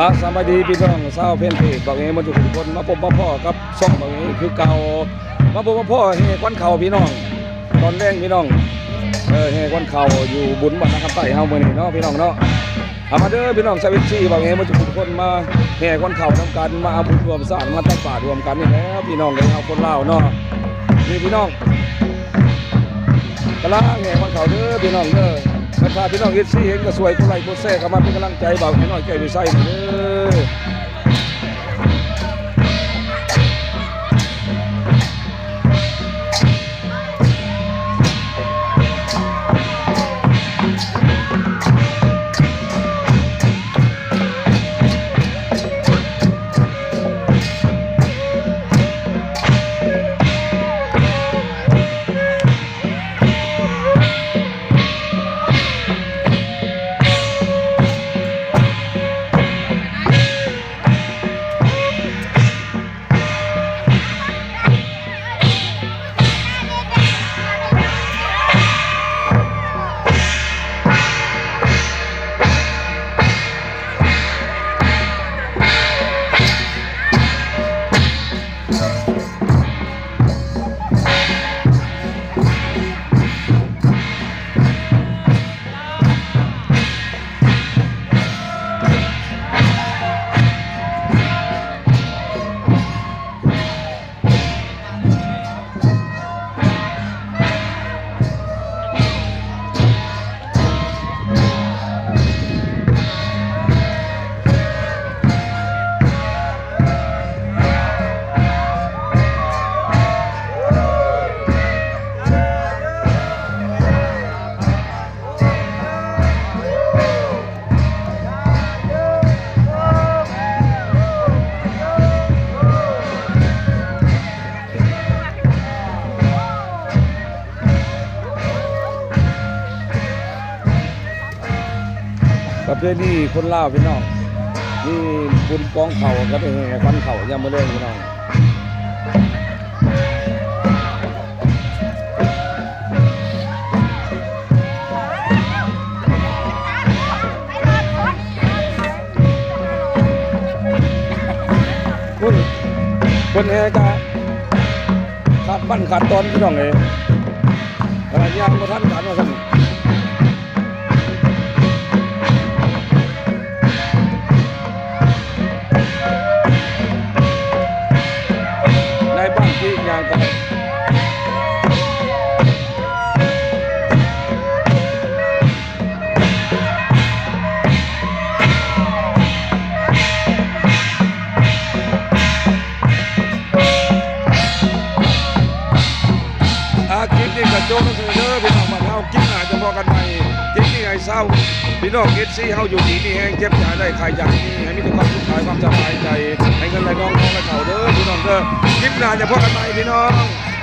อะสวัสดีพี่น้องชาวเพ่นเพจบอกเองมาทุกคนมาพบมาพ่อกับช่องบอกเองคือเก่ามาพบมาพ่อเฮควันเข่าพี่น้อง ตอนแรกพี่น้องเออเฮควันเข่าอยู่บุญบัตรนะครับใต้เฮามื้อนี้เนาะพี่น้องเนาะเอามาเด้อพี่น้องชาวเวชีบอกเองมาทุกคนมาแห่ควันเข่าทำกันมาเอาบุญรวมสร้างมาตั้งป่ารวมกันนี่แล้วพี่น้องเลยเอาคนเล่าเนาะนี่พี่น้องกำลังแห่ควันเข่าเด้อพี่น้องเด้อ ถ้าพี่น้องเอฟซีเห็นก็สวยกูไลค์กูแซ่ก็มาเป็นกำลังใจเบาให้น้อยใจไปใส่เด้อ ประเพณีคนลาวพี่น้องนี่บุญกองเข่าก็ไปแห่ฟันเข่ายังมาเล่นพี่น้องคุณคนแห่กะขาดบ้านขาดตอนพี่น้องเลยขณะยางมาท่านกันมาสั่านที่ยางกันอาคลิปนี้กระโจนเสนอพี่น้องมานเฮากินหนาจะพอกันใหม่คลิปนี้ให้เศร้าพี่น้องเอฟซีเฮาอยู่ดีนี่แห้งเจ็บใจได้ใครอยากมีให้มีแต่ความสุขกายความสบายใจ เงินไหลน้องน้องไหลเข่าเด้อพี่น้องเด้อคลิปหน้าจะพอกันใหม่พี่น้อง